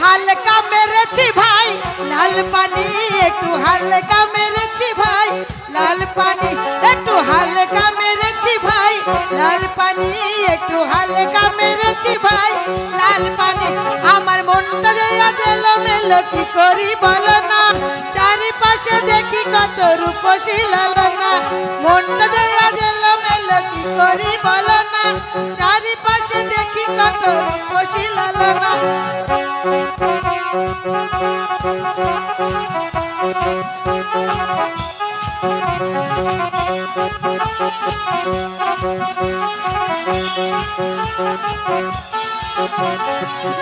হালকা মেরেছি ভাই, লাল পানি, একটু হালকা মেরেছি ভাই, লাল পানি, একটু হালকা মেরেছি ভাই, লাল পানি, একটু হালকা মেরেছি ভাই, লাল পানি, আমার মনটা যে আজ এলোমেলো, কি করি বলো না? চারিপাশে দেখি কত রূপসী লালনা মনটা যে আজ এলোমেলো, কি করি বলো না? চারিপাশে দেখি কত রূপসী লালনা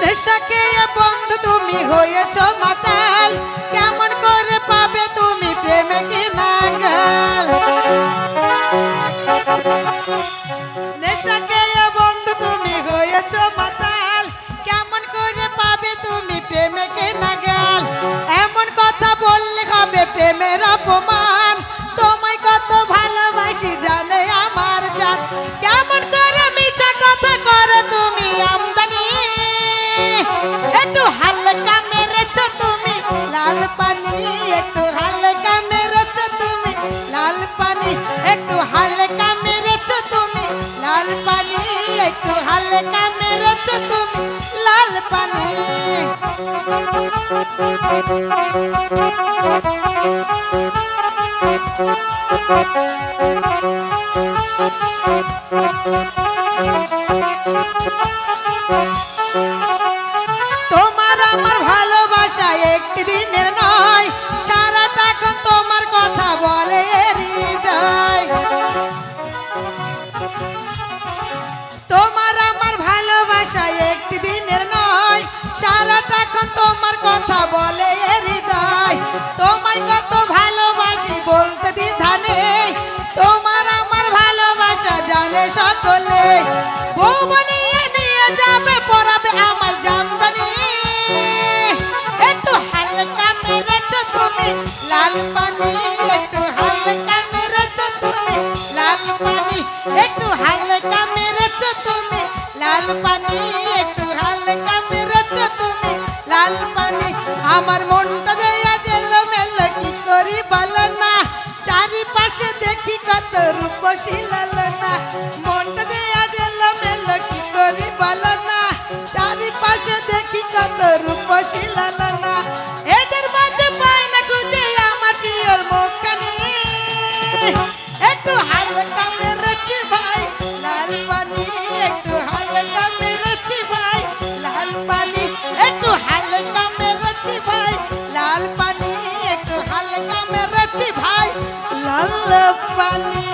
নেশাকে বন্ধু তুমি হয়েছ মাতাল। কেমন করে পাবে তুমি প্রেমে কি নাগাল নেশাকে প্রেমের অপমান। তোমায় কত ভালোবাসি জানে আমার জান কেমন করে মিছা কথা করো তুমি আমদানি। একটু হালকা মেরেছ তুমি লাল পানি। একটু হালকা মেরেছ তুমি লাল পানি। একটু হালকা মেরেছ তুমি লাল পানি। একটু হালকা মেরেছ তুমি লাল পানি। তোমার আমার ভালোবাসা একটি তোমার কথা বলে তোমার আমার ভালোবাসা একটি দিনের নয় সারাটা এখন তোমার কথা বলে হৃদয়। তোমায় কত ভালোবাসি বলতে দ্বিধা তোমার আমার ভালোবাসা জানে সকলে। নিয়ে যাবে পরাবে আমায় জামদানি। একটু হালকা মেরেছ তুমি লাল একটু হালকা মেরেছ তুমি লাল একটু হালকা মেরেছ তুমি লাল পানি, একটু আমার মনটা যে আজ এলোমেলো, কি করি বলো না? চারিপাশে দেখি কত রূপসী লালনা। মনটা যে আজ এলোমেলো, কি করি বলো না? চারিপাশে দেখি কত রূপসী লালনা। এদের মাঝে পায় না খুঁজে আমার প্রিয়র মুখখানি। একটু হালকা মেরেছি ভাই, লাল পানি, একটু হালকা মেরেছি পানি